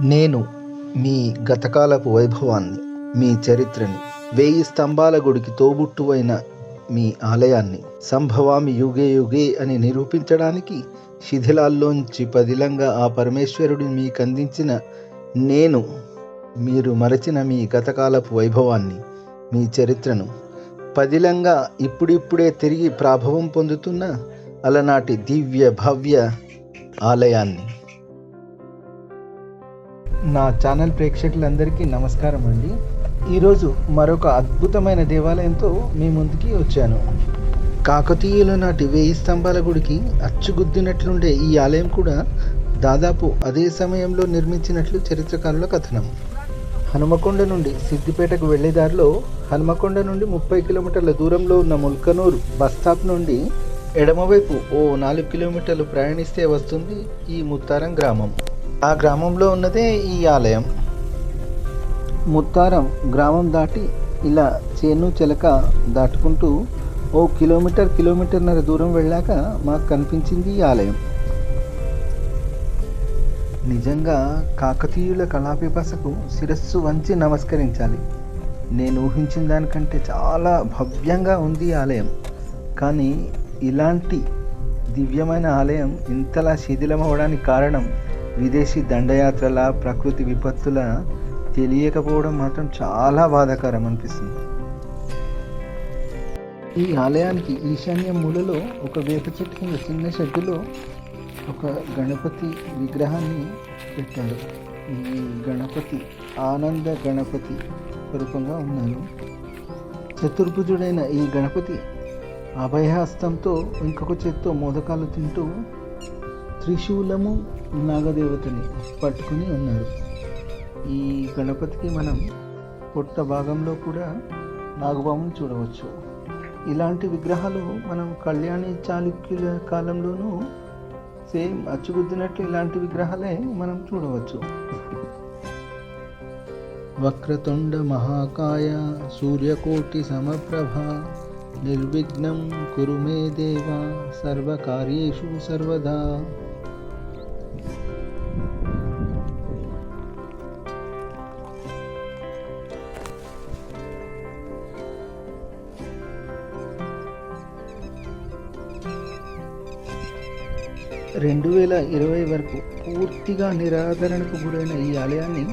నేను మీ గతకాలపు వైభవాన్ని మీ చరిత్రని వేయి స్తంభాల గుడికి తోబుట్టువైన మీ ఆలయాన్ని సంభవామి యుగే యుగే అని నిరూపించడానికి శిథిలాల్లోంచి పదిలంగా ఆ పరమేశ్వరుడు మీకు అందించిన నేను మీరు మరచిన మీ గతకాలపు వైభవాన్ని మీ చరిత్రను పదిలంగా ఇప్పుడిప్పుడే తిరిగి ప్రాభవం పొందుతున్న అలనాటి దివ్య భవ్య ఆలయాన్ని. నా ఛానల్ ప్రేక్షకులందరికీ నమస్కారం అండి. ఈరోజు మరొక అద్భుతమైన దేవాలయంతో మీ ముందుకి వచ్చాను. కాకతీయుల నాటి వేయి స్తంభాల గుడికి అచ్చుగుద్దినట్లుండే ఈ ఆలయం కూడా దాదాపు అదే సమయంలో నిర్మించినట్లు చరిత్రకారుల కథనం. హనుమకొండ నుండి సిద్దిపేటకు వెళ్ళే దారిలో హనుమకొండ నుండి ముప్పై కిలోమీటర్ల దూరంలో ఉన్న ముల్కనూరు బస్ స్టాప్ నుండి ఎడమవైపు ఓ నాలుగు కిలోమీటర్లు ప్రయాణిస్తే వస్తుంది ఈ ముత్తారం గ్రామం. ఆ గ్రామంలో ఉన్నదే ఈ ఆలయం. ముత్తారం గ్రామం దాటి ఇలా చేను చెలక దాటుకుంటూ ఓ కిలోమీటర్ కిలోమీటర్న్నర దూరం వెళ్ళాక మాకు కనిపించింది ఈ ఆలయం. నిజంగా కాకతీయుల కళాపిపాసకు శిరస్సు వంచి నమస్కరించాలి. నేను ఊహించిన దానికంటే చాలా భవ్యంగా ఉంది ఈ ఆలయం. కానీ ఇలాంటి దివ్యమైన ఆలయం ఇంతలా శిథిలమవడానికి కారణం విదేశీ దండయాత్రల ప్రకృతి విపత్తుల తెలియకపోవడం మాత్రం చాలా బాధాకరం అనిపిస్తుంది. ఈ ఆలయానికి ఈశాన్య మూలలో ఒక వేప చెట్టు కింద చిన్న షెడ్డులో ఒక గణపతి విగ్రహాన్ని పెట్టాడు ఈ గణపతి ఆనంద గణపతి రూపంగా ఉన్నారు. చతుర్భుజుడైన ఈ గణపతి అభయహస్తంతో ఇంకొక చేత్తో మోదకాలు తింటూ త్రిశూలము నాగదేవతని పట్టుకుని ఉన్నారు ఈ గణపతికి మనం పొట్ట భాగంలో కూడా నాగబాముని చూడవచ్చు. ఇలాంటి విగ్రహాలు మనం కళ్యాణి చాళుక్యుల కాలంలోనూ సేమ్ అచ్చుగుద్దినట్లు ఇలాంటి విగ్రహాలే మనం చూడవచ్చు. వక్రతుండ మహాకాయ సూర్యకోటి సమప్రభ నిర్విఘ్నం కురు మే దేవ సర్వకార్యేషు సర్వదా. రెండు వేల ఇరవై వరకు పూర్తిగా నిరాదరణకు గురైన ఈ ఆలయాన్ని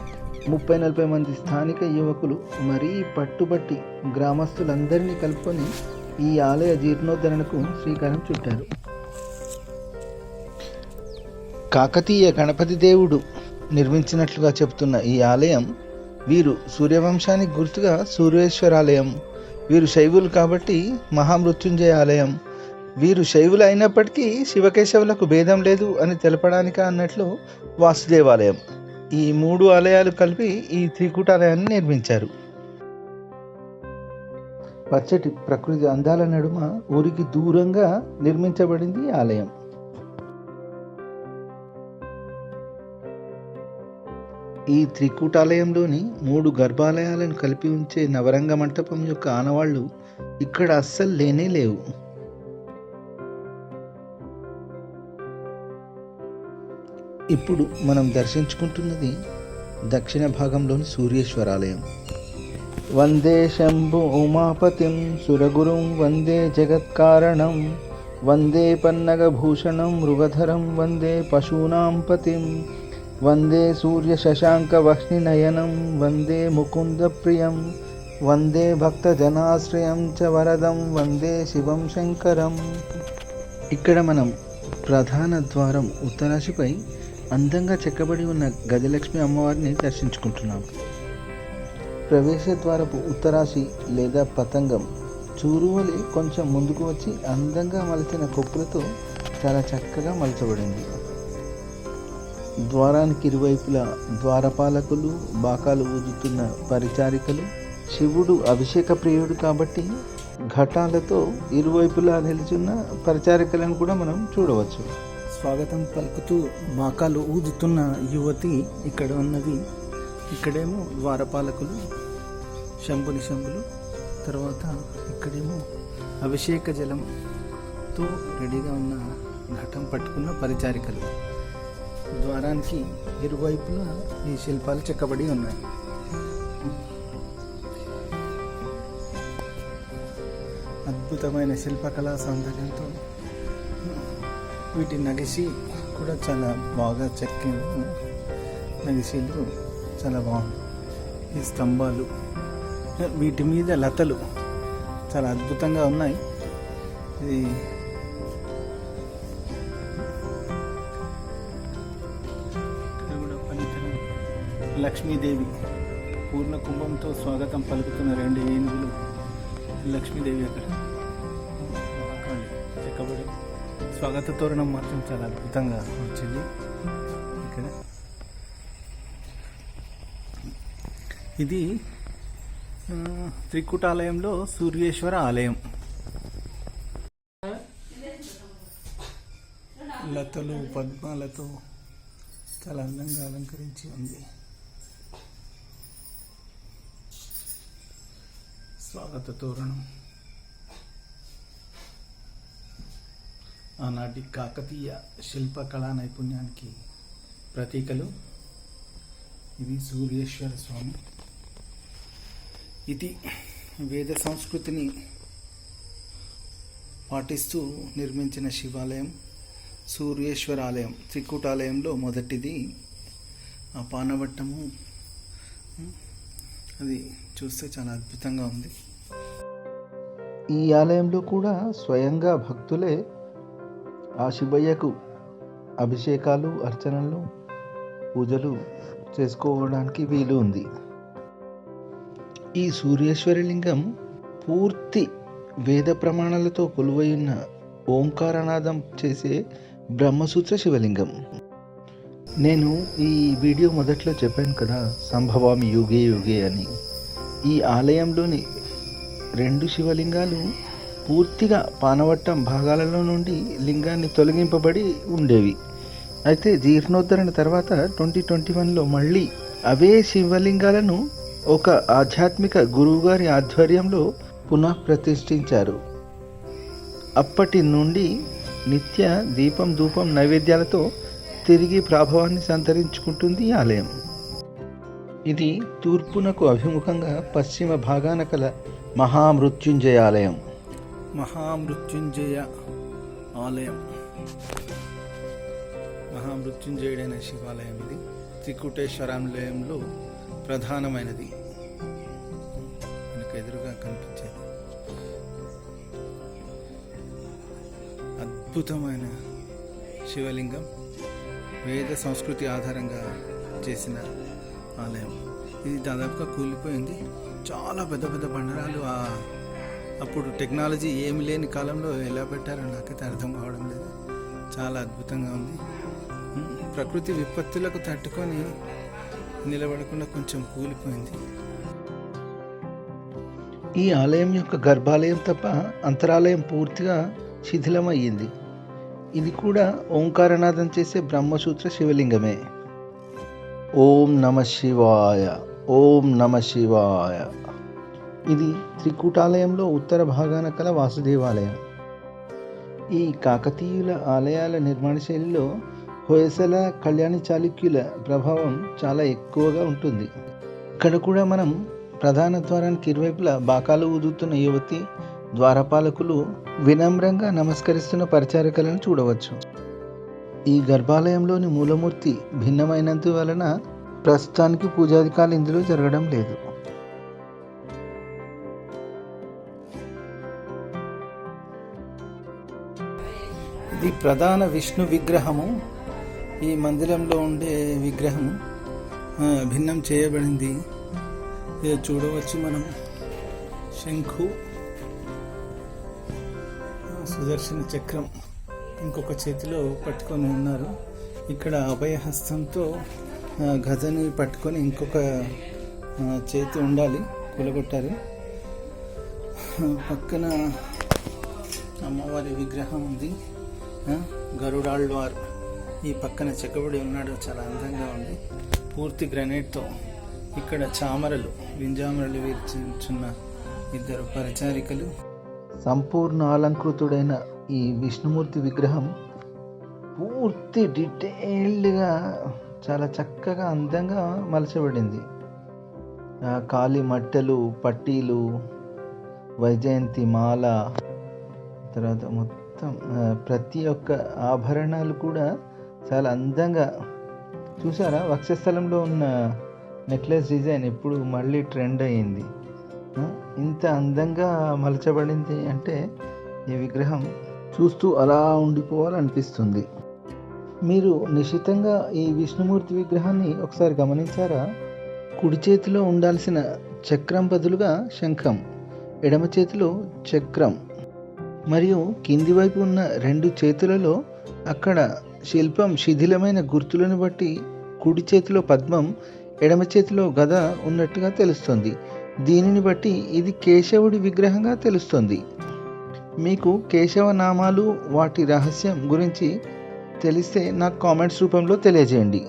ముప్పై నలభై మంది స్థానిక యువకులు మరీ పట్టుబట్టి గ్రామస్తులందరినీ కలుపుకొని ఈ ఆలయ జీర్ణోద్ధరణకు శ్రీకారం చుట్టారు. కాకతీయ గణపతి దేవుడు నిర్మించినట్లుగా చెబుతున్న ఈ ఆలయం వీరు సూర్యవంశానికి గుర్తుగా సూర్యేశ్వరాలయం. వీరు శైవులు కాబట్టి మహామృత్యుంజయ ఆలయం. వీరు శైవులు అయినప్పటికీ శివకేశవులకు భేదం లేదు అని తెలపడానిక అన్నట్లు వాసుదేవాలయం. ఈ మూడు ఆలయాలు కలిపి ఈ త్రికూటాలయాన్ని నిర్మించారు. పచ్చటి ప్రకృతి అందాల నడుమ ఊరికి దూరంగా నిర్మించబడింది ఈ ఆలయం. ఈ త్రికూటాలయంలోని మూడు గర్భాలయాలను కలిపి ఉంచే నవరంగ మంటపం యొక్క ఆనవాళ్ళు ఇక్కడ అస్సలు లేనే లేవు. ఇప్పుడు మనం దర్శించుకుంటున్నది దక్షిణ భాగంలోని సూర్యేశ్వరాలయం. వందే శంభు ఉమాపతిం సురగురుం వందే జగత్కారణం వందే పన్నగభూషణం మృగధరం వందే పశూనాం పతిం వందే సూర్య శశాంక వహ్నినయనం వందే ముకుంద ప్రియం వందే భక్తజనాశ్రయం చ వరదం వందే శివం శంకరం. ఇక్కడ మనం ప్రధాన ద్వారం ఉత్తరాశిపై అందంగా చెక్కబడి ఉన్న గజలక్ష్మి అమ్మవారిని దర్శించుకుంటున్నాం. ప్రవేశ ద్వారపు ఉత్తరాశి లేదా పతంగం చూరువలి కొంచెం ముందుకు వచ్చి అందంగా మలిచిన కొప్పులతో చాలా చక్కగా మలచబడింది. ద్వారానికి ఇరువైపులా ద్వారపాలకులు బాకాలు ఊదుతున్న పరిచారికలు శివుడు అభిషేక ప్రియుడు కాబట్టి ఘటాలతో ఇరువైపులా నిలిచిన పరిచారికలను కూడా మనం చూడవచ్చు. స్వాగతం పలుకుతూ బాకాలు ఊదుతున్న యువతి ఇక్కడ ఉన్నది. ఇక్కడేమో ద్వారపాలకులు శంభుని శంభులు తర్వాత ఇక్కడేమో అభిషేక జలంతో రెడీగా ఉన్న ఘటం పట్టుకున్న పరిచారికలు. ద్వారానికి ఇరువైపులా ఈ శిల్పాలు చెక్కబడి ఉన్నాయి. అద్భుతమైన శిల్పకళా సౌందర్యంతో వీటి నగిసి కూడా చాలా బాగా చెక్కి నగిసీలు చాలా బాగుంది ఈ స్తంభాలు వీటి మీద లతలు చాలా అద్భుతంగా ఉన్నాయి. ఇది లక్ష్మీదేవి పూర్ణ కుంభంతో స్వాగతం పలుకుతున్న రెండు ఏనుగులు లక్ష్మీదేవి అక్కడ. స్వాగత తోరణం మాత్రం చాలా అద్భుతంగా వచ్చింది. ఇక్కడ. ఇది ఆ, త్రికుటాలయంలో సూర్యేశ్వర ఆలయం. లతలు పద్మాలతో చాలా అందంగా అలంకరించి ఉంది. స్వాగత తోరణం. ఆనాటి కాకతీయ శిల్పకళా నైపుణ్యానికి ప్రతీకలు. ఇది సూర్యేశ్వర స్వామి. ఇది వేద సంస్కృతిని పాటిస్తూ నిర్మించిన శివాలయం. సూర్యేశ్వర ఆలయం త్రికూటాలయంలో మొదటిది. ఆ పానవట్టము అది చూస్తే చాలా అద్భుతంగా ఉంది. ఈ ఆలయంలో కూడా స్వయంగా భక్తులే ఆ శివయ్యకు అభిషేకాలు అర్చనలు పూజలు చేసుకోవడానికి వీలు ఉంది. ఈ సూర్యేశ్వరి లింగం పూర్తి వేద ప్రమాణాలతో కొలువై ఉన్న ఓంకారనాదం చేసే బ్రహ్మసూత్ర శివలింగం. నేను ఈ వీడియో మొదట్లో చెప్పాను కదా సంభవామి యుగే యుగే అని. ఈ ఆలయంలోని రెండు శివలింగాలు పూర్తిగా పానవట్టం భాగాలలో నుండి లింగాన్ని తొలగింపబడి ఉండేవి. అయితే జీర్ణోద్ధరణ తర్వాత ట్వంటీ ట్వంటీ వన్లో మళ్ళీ అవే శివలింగాలను ఒక ఆధ్యాత్మిక గురువుగారి ఆధ్వర్యంలో పునః ప్రతిష్ఠించారు అప్పటి నుండి నిత్య దీపం ధూపం నైవేద్యాలతో తిరిగి ప్రాభవాన్ని సంతరించుకుంటుంది ఈ ఆలయం. ఇది తూర్పునకు అభిముఖంగా పశ్చిమ భాగాన కల మహామృత్యుంజయ ఆలయం. మహామృత్యుంజయ ఆలయం. మహామృత్యుంజయుడైన శివాలయం ఇది. త్రికుటేశ్వరాలయంలో ప్రధానమైనది. మనకు ఎదురుగా కనిపించేది అద్భుతమైన శివలింగం వేద సంస్కృతి ఆధారంగా చేసిన ఆలయం. ఇది దాదాపుగా కూలిపోయింది. చాలా పెద్ద పెద్ద బండరాలు ఆ అప్పుడు టెక్నాలజీ ఏమి లేని కాలంలో ఎలా పెట్టారో నాకైతే అర్థం కావడం లేదు. చాలా అద్భుతంగా ఉంది. ప్రకృతి విపత్తులకు తట్టుకొని నిలబడకుండా కొంచెం కూలిపోయింది. ఈ ఆలయం యొక్క గర్భాలయం తప్ప అంతరాలయం పూర్తిగా శిథిలమయ్యింది. ఇది కూడా ఓంకారనాదం చేసే బ్రహ్మసూత్ర శివలింగమే. ఓం నమ శివాయ ఓం నమ శివాయ. ఇది త్రికూటాలయంలో ఉత్తర భాగాన కల వాసుదేవాలయం. ఈ కాకతీయుల ఆలయాల నిర్మాణ శైలిలో హొయసల కళ్యాణి చాళుక్యుల ప్రభావం చాలా ఎక్కువగా ఉంటుంది. ఇక్కడ కూడా మనం ప్రధాన ద్వారానికి ఇరువైపులా బాకాలు ఊదుతున్న యువతి ద్వారపాలకులు వినమ్రంగా నమస్కరిస్తున్న పరిచారకలను చూడవచ్చు. ఈ గర్భాలయంలోని మూలమూర్తి భిన్నమైనందువలన ప్రస్తుతానికి పూజాధికారులు ఇందులో జరగడం లేదు. ఇది ప్రధాన విష్ణు విగ్రహము. ఈ మందిరంలో ఉండే విగ్రహం భిన్నం చేయబడింది. ఇది చూడవచ్చు మనం. శంఖు సుదర్శన చక్రం ఇంకొక చేతిలో పట్టుకొని ఉన్నారు. ఇక్కడ అభయహస్తంతో ఆ, గజని పట్టుకొని ఇంకొక చేతి ఉండాలి కూలగొట్టారు పక్కన అమ్మవారి విగ్రహం ఉంది. గరుడాళ్వార్ ఈ పక్కన చెక్కబడి ఉన్నాడు. చాలా అందంగా ఉంది. పూర్తి గ్రనైట్తో ఇక్కడ చామరలు వింజామరలు వీర్చున్న ఇద్దరు పరిచారికలు. సంపూర్ణ అలంకృతుడైన ఈ విష్ణుమూర్తి విగ్రహం పూర్తి డీటెయిల్డ్గా చాలా చక్కగా అందంగా మలచబడింది. ఆ కాలి మట్టెలు పట్టీలు వైజయంతి మాల తర్వాత మొత్తం మొత్తం ప్రతి ఒక్క ఆభరణాలు కూడా చాలా అందంగా చూసారా? వక్షస్థలంలో ఉన్న నెక్లెస్ డిజైన్ ఇప్పుడు మళ్ళీ ట్రెండ్ అయ్యింది. ఇంత అందంగా మలచబడింది అంటే ఈ విగ్రహం చూస్తూ అలా ఉండిపోవాలనిపిస్తుంది. మీరు నిశ్చితంగా ఈ విష్ణుమూర్తి విగ్రహాన్ని ఒకసారి గమనించారా? కుడి చేతిలో ఉండాల్సిన చక్రం బదులుగా శంఖం ఎడమ చేతిలో చక్రం. మరియు కింది వైపు ఉన్న రెండు చేతులలో అక్కడ శిల్పం శిథిలమైన గుర్తులను బట్టి కుడి చేతిలో పద్మం ఎడమ చేతిలో గద ఉన్నట్టుగా తెలుస్తుంది. దీనిని బట్టి ఇది కేశవుడి విగ్రహంగా తెలుస్తుంది. మీకు కేశవ నామాలు వాటి రహస్యం గురించి తెలిస్తే నాకు కామెంట్స్ రూపంలో తెలియజేయండి.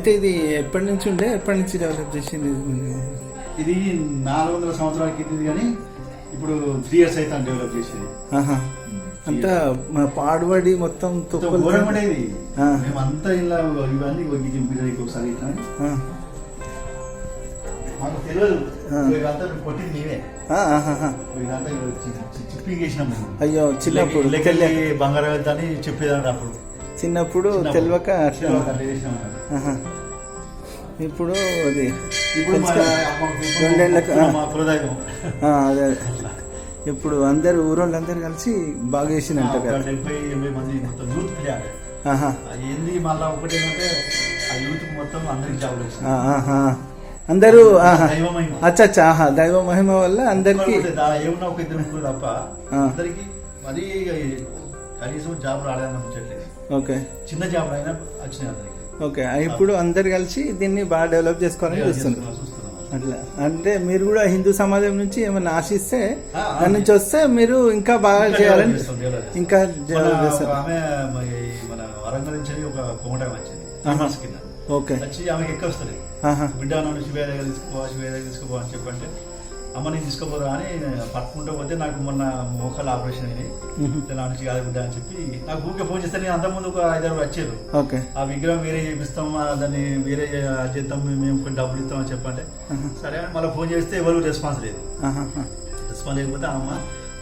అయితే ఇది ఎప్పటి నుంచి ఉండే? ఎప్పటి నుంచి డెవలప్ చేసింది ఇది? నాలుగు వందల సంవత్సరాల కింద కానీ ఇప్పుడు త్రీ ఇయర్స్ అయితే డెవలప్ చేసింది. అంతా పాడుబడి మొత్తం తుప్పలు ఘోరం కూడా ఇది ఆ. మేమంతా ఇలా ఇవన్నీ ఒక దింపిన ఒకసారి ఇట్లా. మాకు తెలియదు. ఇదంతా కొట్టింది నీవే. ఇదంతా చిప్పింగ్ చేసినాం మేము. అయ్యో చిన్నప్పుడు లెక్కలి బంగారం వెళ్తాని చెప్పేదాన్ని అప్పుడు. చిన్నప్పుడు. తెలియక అట్లా. ఇప్పుడు అది రెండేళ్ళకి అదే. ఇప్పుడు అందరు ఊరోళ్ళందరూ కలిసి బాగా చేసినట్టు కదా ఆహా. ఏంది మళ్ళా ఒకటి ఏంటంటే ఆ యూత్ మొత్తం అందరికి జాబులు. అందరూ. అచ్చా అచ్చా ఆహా. దైవ మహిమ వల్ల అందరికి ఏమన్నా ఒక ఇద్దరు తప్ప. అందరికి కనీసం జాబ్ రాలేదని ఓకే. చిన్న జాబ్ అయినా వచ్చినాయి అందరికి. ఓకే. ఇప్పుడు అందరు కలిసి దీన్ని బాగా డెవలప్ చేసుకోవాలని చూస్తున్నారు. చేస్తున్నాం, చూస్తున్నాం. అట్లా. అంటే మీరు కూడా హిందూ సమాజం నుంచి ఏమైనా ఆశిస్తే. దాని నుంచి వస్తే మీరు ఇంకా బాగా చేయాలని. ఇంకా డెవలప్ చేస్తారు. ఆమె మన వరంగల్ నుంచి ఒక కోమట వచ్చింది. కింద. ఓకే. వచ్చి ఆమెకి ఎక్క వస్తుంది. బిడ్డ తీసుకోపో శివయ్య దగ్గర తీసుకోపో అని చెప్పంటే అమ్మ నేను తీసుకోపోరా అని పట్టుకుంటూ పోతే నాకు మొన్న మోకాలు ఆపరేషన్ అయింది. నా నుంచి కాదు బిడ్డ అని చెప్పి నాకు ఊరికే ఫోన్ చేస్తే నేను అంతకుముందు ఒక ఐదారు వచ్చారు ఓకే ఆ విగ్రహం వేరే చేపిస్తాం దాన్ని వేరే చేద్దాం మేము కొన్ని డబ్బులు ఇస్తాం అని చెప్పంటే. సరే అని మళ్ళీ ఫోన్ చేస్తే ఎవరు రెస్పాన్స్ లేదు. రెస్పాన్స్ లేకపోతే అమ్మ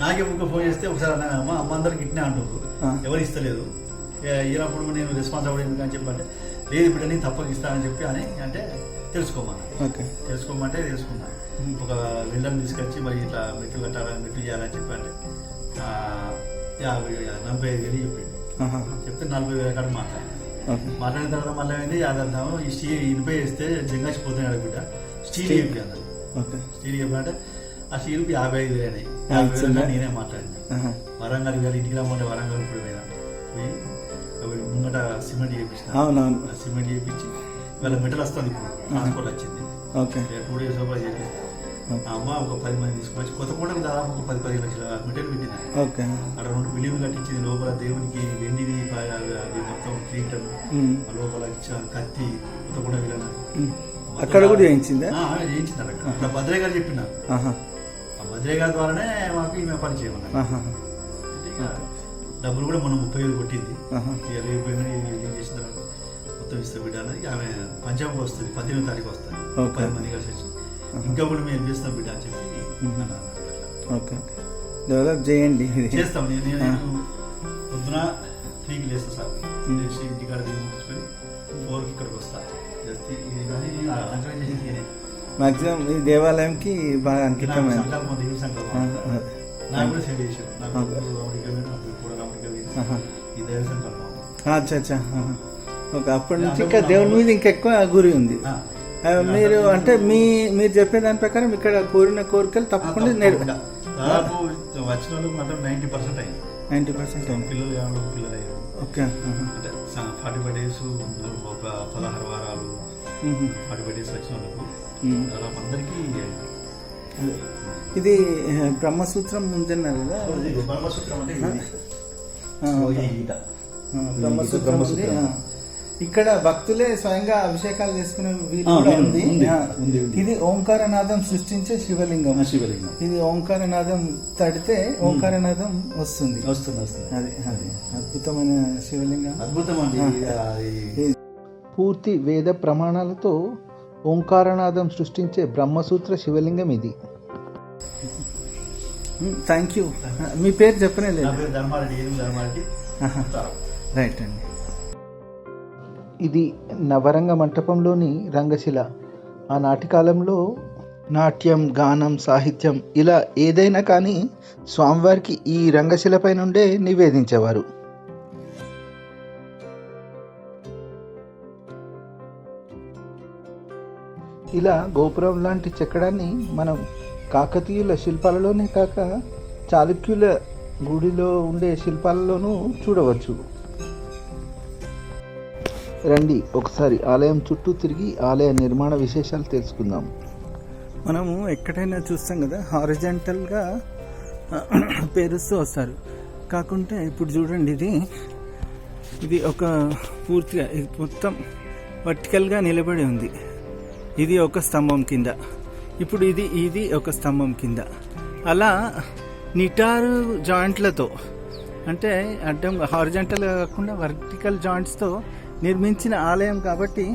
నాకే ఊరికే ఫోన్ చేస్తే ఒకసారి అన్నా అమ్మ అమ్మ అందరికి ఇట్నే అంటారు. ఎవరు ఇస్తలేదు ఈయనప్పుడు నేను రెస్పాన్స్ అవ్వడం ఎందుకు అని చెప్పంటే లేదు బిడ్డ నేను తప్పక ఇస్తానని చెప్పి అని అంటే తెలుసుకోమన్నా. ఓకే. తెలుసుకోమంటే తెలుసుకున్నా. ఒక వెళ్ళని తీసుకొచ్చి మరి ఇట్లా మెట్లు కట్టాలని మెట్లు చేయాలని చెప్పంటే ఆ, యాభై నలభై ఐదు వేలు ఆహాహా. చెప్తే నలభై వేల కాడ మాట్లాడి ఓకే. మాట్లాడిన తర్వాత మళ్ళీ ఏంది యాదర్థం ఈ స్టీల్ ఇనిపై వేస్తే జంగాచిపోతున్నాడు బిడ్డ. Steel steel. చెప్పి అన్నారు ఓకే. స్టీల్ చెప్పంటే ఆ స్టీల్కి యాభై ఐదు వేలు అయినాయి. యాభై వేలు? నేనే మాట్లాడినా. ఆహా. వరంగల్ గారి ఇంటికి రమ్మంటే వరంగల్ ఇప్పుడు పోయినా. ముంగట సిమెంట్ చేయించిన అవునవును. సిమెంట్ చేయించి ఇవాళ మెటల్ వస్తుంది ట్రాన్స్పోర్ట్ వచ్చింది. ఓకే. టూ డేస్ చేసి ఆ అమ్మ ఒక పది మంది తీసుకొచ్చి కొత్త కూడా దాదాపు ఒక పది పదిహేను లక్షల మెటీరియల్ పెట్టింది ఓకే. అక్కడ రెండు బిల్డింగ్లు కట్టించింది లోపల దేవునికి వెండిది అది మొత్తం క్రీటం లోపల కత్తి కొత్త కూడా. అక్కడ కూడా చేయించిందా? చేయించింది అక్కడ. భద్రయ్య గారు చెప్పిన. ఆ భద్రయ్య గారి ద్వారానే మాకు ఈమె పరిచయం అన్నమాట. డబ్బులు కూడా మనం ముప్పై వేలు కొట్టింది రేపు ఏమైనా ఏం చేసిన తర్వాత మొత్తం ఇస్తే బిడ్డ అనేది ఆమె పంజాబ్ వస్తుంది పద్దెనిమిది తారీఖు వస్తుంది. పది మంది కలిసి వచ్చి. ఇంకా కూడా మేము చేస్తాం బిడ్డ అని చెప్పి. ఓకే. డెవలప్ చేయండి. చేస్తాం. నేను నేను పొద్దున త్రీకి లేస్తా సార్. లేచి ఇంటికాడ ముగించుకొని ఫోర్కి ఇక్కడికి వస్తా. జస్ట్ ఇది కానీ. మాక్సిమం ఈ దేవాలయంకి బాగా అంకితమైన. సంకల్పం దేవుని సంకల్పం. నాకు కూడా సేవ చేశాడు నాకు ఈ దైవ సంకల్పం ఆ, అచ్చా. ఓకే అప్పటి నుంచి ఇంకా దేవుని మీద ఇంకా ఎక్కువ గురి ఉంది. మీరు అంటే మీ మీరు చెప్పే దాని ప్రకారం ఇక్కడ కోరిన కోరికలు తప్పకుండా నెరవే. దాదాపు వచ్చిన వాళ్ళకి మాత్రం నైన్టీ పర్సెంట్ అయింది నైంటీ పర్సెంట్ పిల్లలు కావాలి పిల్లలు అయ్యారు. ఓకే ఆహా. అంటే ఫార్టీ ఫైవ్ డేస్ ఒక పదహారు వారాలు మ్మ్. ఫార్టీ ఫైవ్ డేస్ వచ్చిన వాళ్ళకు మ్మ్. దాదాపు అందరికీ ఇది బ్రహ్మసూత్రం ఉందన్నారు కదా? బ్రహ్మసూత్రం అంటే బ్రహ్మసూత్రం ఉంది. ఇక్కడ భక్తులే స్వయంగా అభిషేకాలు చేసుకునే వీలు కూడా ఉంది. ఇది ఓంకారనాదం సృష్టించే శివలింగం. శివలింగం. ఇది ఓంకారనాదం తడితే ఓంకారనాదం వస్తుంది. వస్తుంది వస్తుంది. అది అది అద్భుతమైన శివలింగం. అద్భుతం అండి అది పూర్తి వేద ప్రమాణాలతో ఓంకారనాదం సృష్టించే బ్రహ్మసూత్ర శివలింగం ఇది. థ్యాంక్ యూ మీ పేరు చెప్పనే నా లేదు పేరు ధర్మారెడ్డి ఏం ధర్మారెడ్డి. ఆహా. రైట్ అండి. ఇది నవరంగ మంటపంలోని రంగశిల. ఆనాటి కాలంలో నాట్యం గానం సాహిత్యం ఇలా ఏదైనా కానీ స్వామివారికి ఈ రంగశిలపై నుండే నివేదించేవారు. ఇలా గోపురం లాంటి చెక్కడాన్ని మనం కాకతీయుల శిల్పాలలోనే కాక చాళుక్యుల గుడిలో ఉండే శిల్పాలలోనూ చూడవచ్చు. రండి ఒకసారి ఆలయం చుట్టూ తిరిగి ఆలయ నిర్మాణ విశేషాలు తెలుసుకుందాం. మనము ఎక్కడైనా చూస్తాం కదా హారిజెంటల్గా పేరుస్తూ వస్తారు. కాకుంటే ఇప్పుడు చూడండి ఇది ఇది ఒక పూర్తిగా ఇది మొత్తం వర్టికల్గా నిలబడి ఉంది. ఇది ఒక స్తంభం కింద. ఇప్పుడు ఇది ఇది ఒక స్తంభం కింద. అలా నిటారు జాయింట్లతో అంటే అడ్డం హారిజంటల్ కాకుండా వర్టికల్ జాయింట్స్తో నిర్మించిన ఆలయం కాబట్టి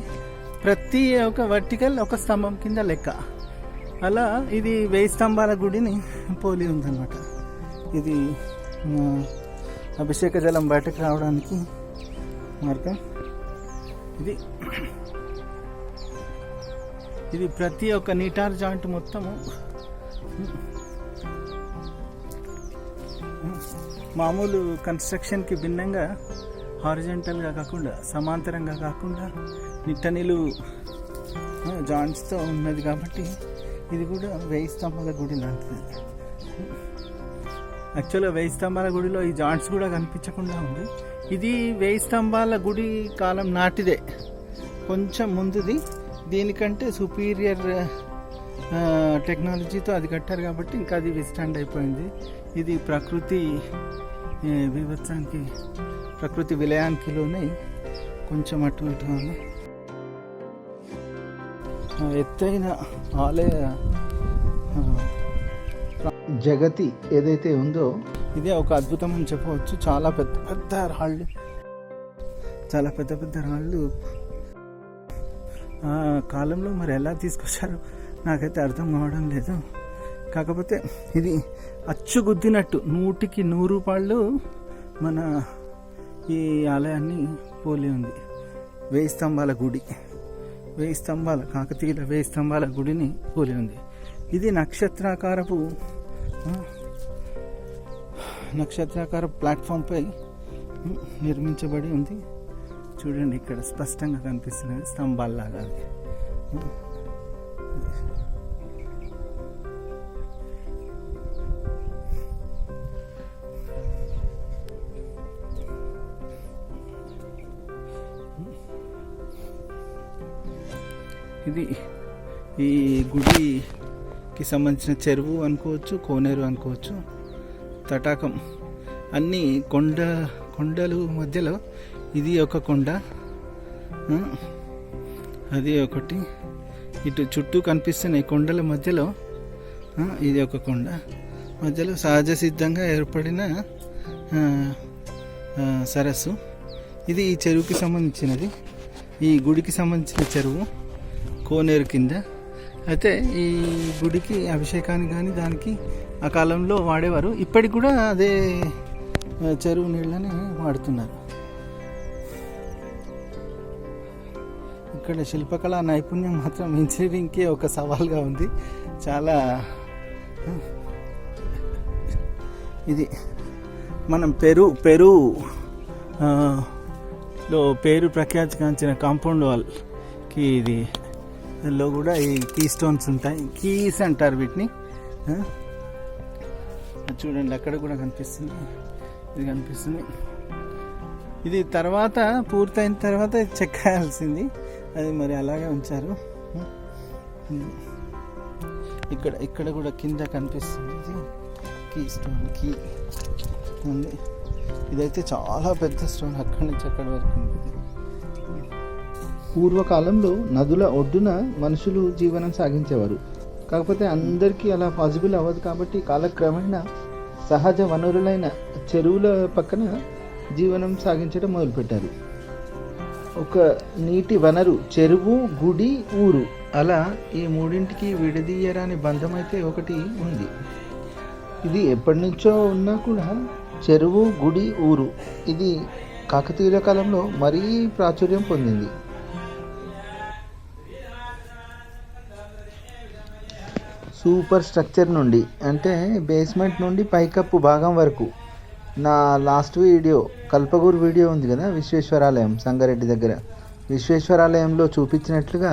ప్రతి ఒక వర్టికల్ ఒక స్తంభం కింద లెక్క. అలా ఇది వెయ్యి స్తంభాల గుడిని పోలి ఉందన్నమాట. ఇది అభిషేక జలం బయటకు రావడానికి మార్గం. ఇది ఇది ప్రతి ఒక్క నీటార్ జాయింట్ మొత్తము. మామూలు కన్స్ట్రక్షన్కి భిన్నంగా హారిజెంటల్గా కాకుండా సమాంతరంగా కాకుండా నిట్ట జాయింట్స్తో ఉన్నది కాబట్టి ఇది కూడా వెయ్యి స్తంభాల గుడి లాంటిది. యాక్చువల్గా వెయ్యి స్తంభాల గుడిలో ఈ జాయింట్స్ కూడా కనిపించకుండా ఉంది. ఇది వెయ్యి స్తంభాల గుడి కాలం నాటిదే. కొంచెం ముందుది. దీనికంటే సుపీరియర్ టెక్నాలజీతో అది కట్టారు కాబట్టి ఇంకా అది విస్టాండ్ అయిపోయింది. ఇది ప్రకృతి వివత్సానికి ప్రకృతి విలయానికిలోనే కొంచెం అటు ఎత్తైన ఆలయ జగతి ఏదైతే ఉందో ఇదే ఒక అద్భుతం అని చెప్పవచ్చు. చాలా పెద్ద పెద్ద రాళ్ళు చాలా పెద్ద పెద్ద రాళ్ళు కాలంలో మరి ఎలా తీసుకొచ్చారో నాకైతే అర్థం కావడం లేదు. కాకపోతే ఇది అచ్చు గుద్దినట్టు నూటికి నూరు రూపాయలు మన ఈ ఆలయాన్ని పోలి ఉంది. వేయి స్తంభాల గుడి వేయి స్తంభాల కాకతీయుల వేయి స్తంభాల గుడిని పోలి ఉంది. ఇది నక్షత్రాకారపు నక్షత్రాకార ప్లాట్ఫామ్పై నిర్మించబడి ఉంది. చూడండి ఇక్కడ స్పష్టంగా కనిపిస్తున్నది స్తంభాల్లాగా. ఇది ఈ గుడికి సంబంధించిన చెరువు అనుకోవచ్చు కోనేరు అనుకోవచ్చు తటాకం. అన్నీ కొండ కొండలు మధ్యలో ఇది ఒక కొండ అది ఒకటి. ఇటు చుట్టూ కనిపిస్తున్న ఈ కొండల మధ్యలో ఇది ఒక కొండ. మధ్యలో సహజ సిద్ధంగా ఏర్పడిన సరస్సు. ఇది ఈ చెరువుకి సంబంధించినది. ఈ గుడికి సంబంధించిన చెరువు కోనేరు కింద. అయితే ఈ గుడికి అభిషేకానికి కానీ దానికి ఆ కాలంలో వాడేవారు. ఇప్పటికి కూడా అదే చెరువు నీళ్ళని వాడుతున్నారు. ఇక్కడ శిల్పకళా నైపుణ్యం మాత్రం ఇంజనీరింగ్కి ఒక సవాల్గా ఉంది. చాలా ఇది మనం పెరు పెరు లో పేరు ప్రఖ్యాతిగాంచిన కాంపౌండ్ వాల్కి ఇది లో కూడా ఈ కీ స్టోన్స్ ఉంటాయి. కీస్ అంటారు వీటిని. చూడండి అక్కడ కూడా కనిపిస్తుంది. ఇది కనిపిస్తుంది. ఇది తర్వాత పూర్తయిన తర్వాత చెక్కాల్సింది. అది మరి అలాగే ఉంచారు. ఇక్కడ ఇక్కడ కూడా కింద కనిపిస్తుంది. కీ స్టోన్ కీ ఉంది. ఇదైతే చాలా పెద్ద స్టోన్ అక్కడి నుంచి అక్కడి వరకు ఉంటుంది పూర్వకాలంలో నదుల ఒడ్డున మనుషులు జీవనం సాగించేవారు. కాకపోతే అందరికీ అలా పాసిబుల్ అవ్వదు కాబట్టి కాలక్రమేణా సహజ వనరులైన చెరువుల పక్కన జీవనం సాగించడం మొదలుపెట్టారు. ఒక నీటి వనరు చెరువు గుడి ఊరు. అలా ఈ మూడింటికి విడదీయరాని బంధం అయితే ఒకటి ఉంది. ఇది ఎప్పటి నుంచో ఉన్నా కూడా చెరువు గుడి ఊరు. ఇది కాకతీయుల కాలంలో మరీ ప్రాచుర్యం పొందింది. సూపర్ స్ట్రక్చర్ నుండి అంటే బేస్మెంట్ నుండి పైకప్పు భాగం వరకు. నా లాస్ట్ వీడియో కల్పగూరు వీడియో ఉంది కదా విశ్వేశ్వరాలయం సంగారెడ్డి దగ్గర. విశ్వేశ్వరాలయంలో చూపించినట్లుగా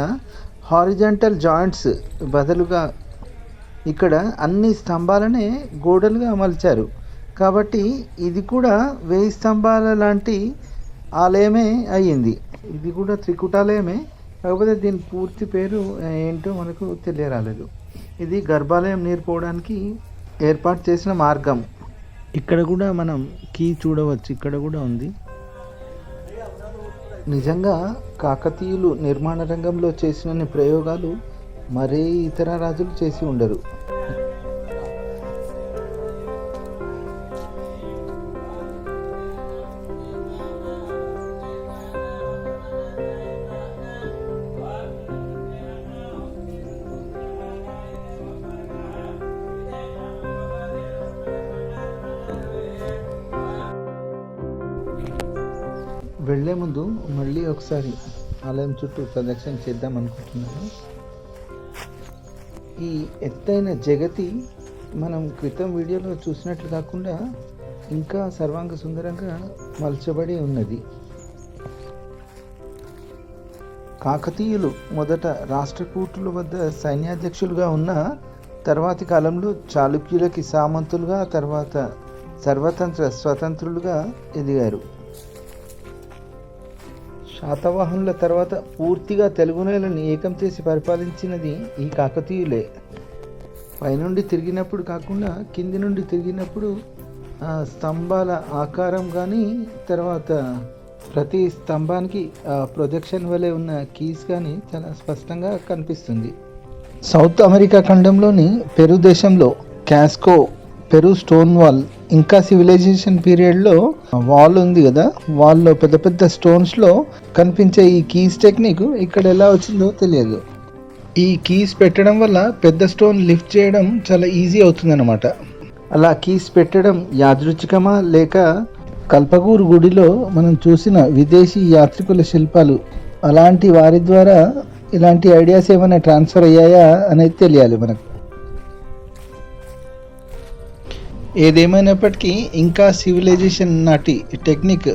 హారిజంటల్ జాయింట్స్ బదులుగా ఇక్కడ అన్ని స్తంభాలనే గోడలుగా అమల్చారు. కాబట్టి ఇది కూడా వెయ్యి స్తంభాల లాంటి ఆలయమే అయ్యింది. ఇది కూడా త్రికుటాలయమే. కాకపోతే దీని పూర్తి పేరు ఏంటో మనకు తెలియరాలేదు. ఇది గర్భాలయం నీరు పోవడానికి ఏర్పాటు చేసిన మార్గం. ఇక్కడ కూడా మనం కీ చూడవచ్చు. ఇక్కడ కూడా ఉంది. నిజంగా కాకతీయులు నిర్మాణ రంగంలో చేసిన ప్రయోగాలు మరే ఇతర రాజులు చేసి ఉండరు. వెళ్ళే ముందు మళ్ళీ ఒకసారి ఆలయం చుట్టూ ప్రదక్షిణ చేద్దాం అనుకుంటున్నాను. ఈ ఎత్తైన జగతి మనం క్రితం వీడియోలో చూసినట్లు కాకుండా ఇంకా సర్వాంగ సుందరంగా మలచబడి ఉన్నది. కాకతీయులు మొదట రాష్ట్రకూటుల వద్ద సైన్యాధ్యక్షులుగా ఉన్న తర్వాతి కాలంలో చాళుక్యులకి సామంతులుగా తర్వాత సర్వతంత్ర స్వతంత్రులుగా ఎదిగారు. శాతవాహనుల తర్వాత పూర్తిగా తెలుగు నేలని ఏకం చేసి పరిపాలించినది ఈ కాకతీయులే. పైనుండి తిరిగినప్పుడు కాకుండా కింది నుండి తిరిగినప్పుడు ఆ స్తంభాల ఆకారం కానీ తర్వాత ప్రతి స్తంభానికి ప్రొజెక్షన్ వలె ఉన్న కీస్ కానీ చాలా స్పష్టంగా కనిపిస్తుంది. సౌత్ అమెరికా ఖండంలోని పెరు దేశంలో Cusco Peru stone wall Inca civilization పీరియడ్లో వాల్ ఉంది కదా వాల్లో పెద్ద పెద్ద స్టోన్స్లో కనిపించే ఈ కీస్ టెక్నిక్ ఇక్కడ ఎలా వచ్చిందో తెలియదు. ఈ కీస్ పెట్టడం వల్ల పెద్ద స్టోన్ లిఫ్ట్ చేయడం చాలా ఈజీ అవుతుందన్నమాట. అలా కీస్ పెట్టడం యాదృచ్ఛికమా లేక కల్పగూరు గుడిలో మనం చూసిన విదేశీ యాత్రికుల శిల్పాలు అలాంటి వారి ద్వారా ఇలాంటి ఐడియాస్ ఏమైనా ట్రాన్స్ఫర్ అయ్యాయా అనేది తెలియాలి మనకు. ఏదేమైనప్పటికీ ఇంకా సివిలైజేషన్ నాటి టెక్నిక్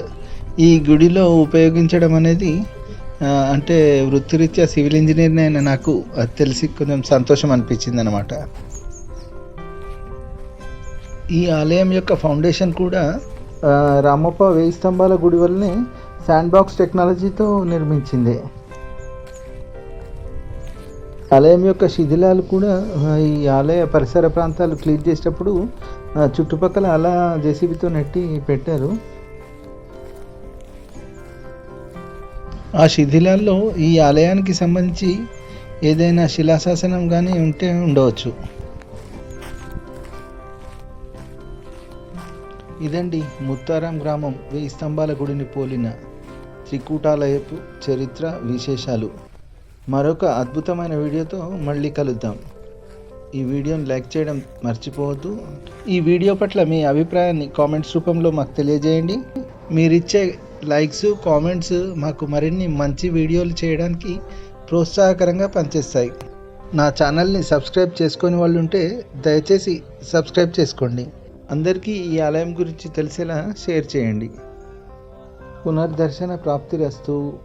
ఈ గుడిలో ఉపయోగించడం అనేది అంటే వృత్తిరీత్యా సివిల్ ఇంజనీర్ని అయిన నాకు అది తెలిసి కొంచెం సంతోషం అనిపించింది అనమాట ఈ ఆలయం యొక్క ఫౌండేషన్ కూడా రామప్ప వేయి స్తంభాల గుడి వల్లనే శాండ్ బాక్స్ టెక్నాలజీతో నిర్మించింది. ఆలయం యొక్క శిథిలాలు కూడా ఈ ఆలయ పరిసర ప్రాంతాలు క్లీన్ చేసేటప్పుడు చుట్టుపక్కల అలా జేసీబీతో నెట్టి పెట్టారు. ఆ శిథిలాల్లో ఈ ఆలయానికి సంబంధించి ఏదైనా శిలాశాసనం కానీ ఉంటే ఉండవచ్చు. ఇదండి ముత్తారం గ్రామం వెయ్యి స్తంభాల గుడిని పోలిన త్రికూటాలయపు చరిత్ర విశేషాలు. మరొక అద్భుతమైన వీడియోతో మళ్ళీ కలుద్దాం. ఈ వీడియోని లైక్ చేయడం మర్చిపోవద్దు. ఈ వీడియో పట్ల మీ అభిప్రాయాన్ని కామెంట్స్ రూపంలో మాకు తెలియజేయండి. మీరిచ్చే లైక్స్ కామెంట్స్ మాకు మరిన్ని మంచి వీడియోలు చేయడానికి ప్రోత్సాహకరంగా పనిచేస్తాయి. నా ఛానల్ని సబ్స్క్రైబ్ చేసుకొని వాళ్ళు ఉంటే దయచేసి సబ్స్క్రైబ్ చేసుకోండి. అందరికీ ఈ ఆలయం గురించి తెలిసేలా షేర్ చేయండి. పునర్దర్శన ప్రాప్తిరస్తు